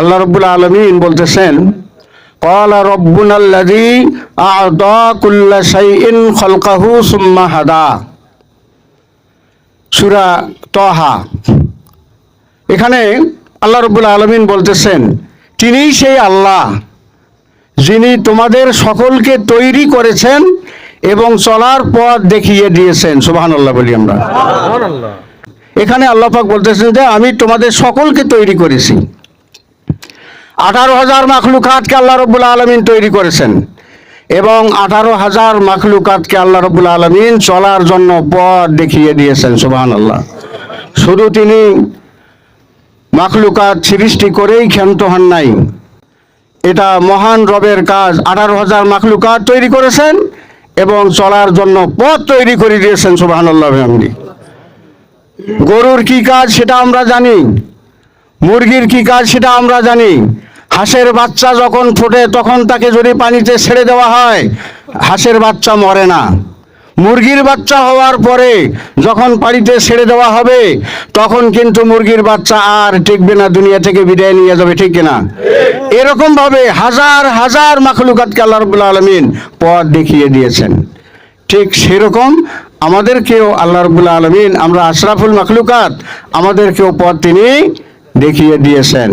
আল্লাহ রব্বুল আলমিন বলতেছেন এখানে আল্লাহ রবুল আলমিন বলতেছেন তিনি সেই আল্লাহ যিনি তোমাদের সকলকে তৈরি করেছেন এবং চলার পথ দেখিয়ে দিয়েছেন। সুবাহান আল্লাহ বলি আমরা। এখানে আল্লাহ পাক বলতেছেন যে আমি তোমাদের সকলকে তৈরি করেছি। আঠারো হাজার মাখলুকাতকে আল্লাহ রব্বুল আলমিন তৈরি করেছেন এবং আঠারো হাজার মাখলুকাতকে আল্লাহ রব্বুল আলমিন চলার জন্য পথ দেখিয়ে দিয়েছেন সুবাহান আল্লাহ শুধু তিনি মাখলুকাত সৃষ্টি করেই ক্ষান্ত হন নাই। এটা মহান রবের কাজ, আঠারো হাজার মাখলুকাত তৈরি করেছেন এবং চলার জন্য পথ তৈরি করে দিয়েছেন সুবাহান আল্লাহ গরুর কি কাজ সেটা আমরা জানি, মুরগির কি কাজ সেটা আমরা জানি হাঁসের বাচ্চা যখন ফোটে, তখন তাকে যদি পানিতে ছেড়ে দেওয়া হয়, হাঁসের বাচ্চা মরে না। মুরগির বাচ্চা হওয়ার পরে যখন পানিতে ছেড়ে দেওয়া হবে, তখন কিন্তু মুরগির বাচ্চা আর টিকবে না, দুনিয়া থেকে বিদায় নিয়ে যাবে, ঠিক কিনা? এরকম ভাবে হাজার হাজার মাখলুকাতকে আল্লাহ রবুল্লা আলমিন পথ দেখিয়ে দিয়েছেন। ঠিক সেরকম আমাদেরকেও আল্লাহ রবুল্লা আলমিন, আমরা আশরাফুল মাখলুকাত, আমাদেরকেও পথ তিনি দেখিয়ে দিয়েছেন।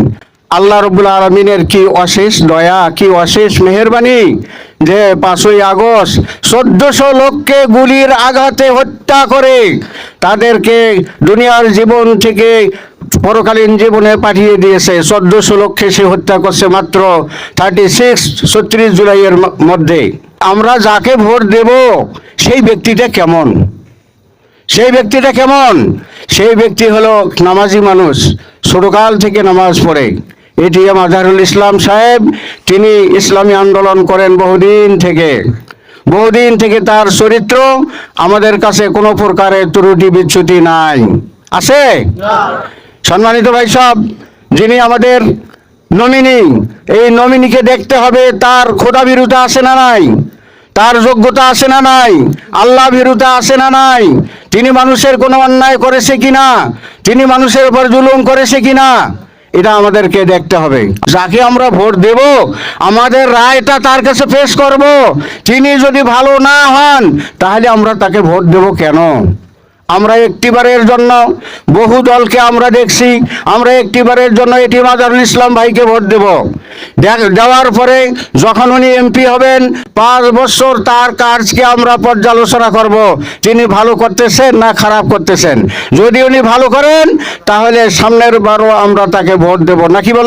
আল্লাহ রবুল্লা আলমিনের কি অশেষ দয়া, কি অশেষ মেহরবানি যে পাঁচই আগস্ট চোদ্দশো লোককে গুলির আঘাতে হত্যা করে তাদেরকে দুনিয়ার জীবন থেকে পরকালীন জীবনে পাঠিয়ে দিয়েছে। চোদ্দশো লক্ষে সে হত্যা করছে মাত্র থার্টি সিক্স ছত্রিশ জুলাইয়ের মধ্যে। আমরা যাকে ভোট দেব, সেই ব্যক্তিটা কেমন? সেই ব্যক্তিটা কেমন? সেই ব্যক্তি হলো নামাজি মানুষ। ছোটকাল থেকে নামাজ পড়ে। এটিএম আজহারুল ইসলাম সাহেব তিনি ইসলামী আন্দোলন করেন বহুদিন থেকে। বহুদিন থেকে তার চরিত্র আমাদের কাছে কোনো প্রকারের ত্রুটি বিচ্যুতি নাই। আছে? সম্মানিত ভাই সব যিনি আমাদের নমিনি এই নমিনিকে দেখতে হবে তার খোদা বিরুদ্ধে আছে না নাই? তার যোগ্যতা আছে না নাই? আল্লাহ বিরুদ্ধে আছে না নাই? তিনি মানুষের কোনো অন্যায় করেছে কিনা? তিনি মানুষের উপর জুলুম করেছে কিনা? এটা আমাদেরকে দেখতে হবে। যাকে আমরা ভোট দেব, আমাদের রায়টা তার কাছে পেশ করব। তিনি যদি ভালো না হন, তাহলে আমরা তাকে ভোট দেব কেন? আমরা একটিবারের জন্য বহু দলকে আমরা দেখছি, আমরা একটিবারের জন্য এটি মাজারুল ইসলাম ভাইকে ভোট দেব। দেওয়ার পরে যখন উনি এমপি হবেন, পাঁচ বছর তার কাজকে আমরা পর্যালোচনা করব, তিনি ভালো করতেছেন না খারাপ করতেছেন। যদি উনি ভালো করেন, তাহলে সামনের বারও আমরা তাকে ভোট দেব নাকি বলে?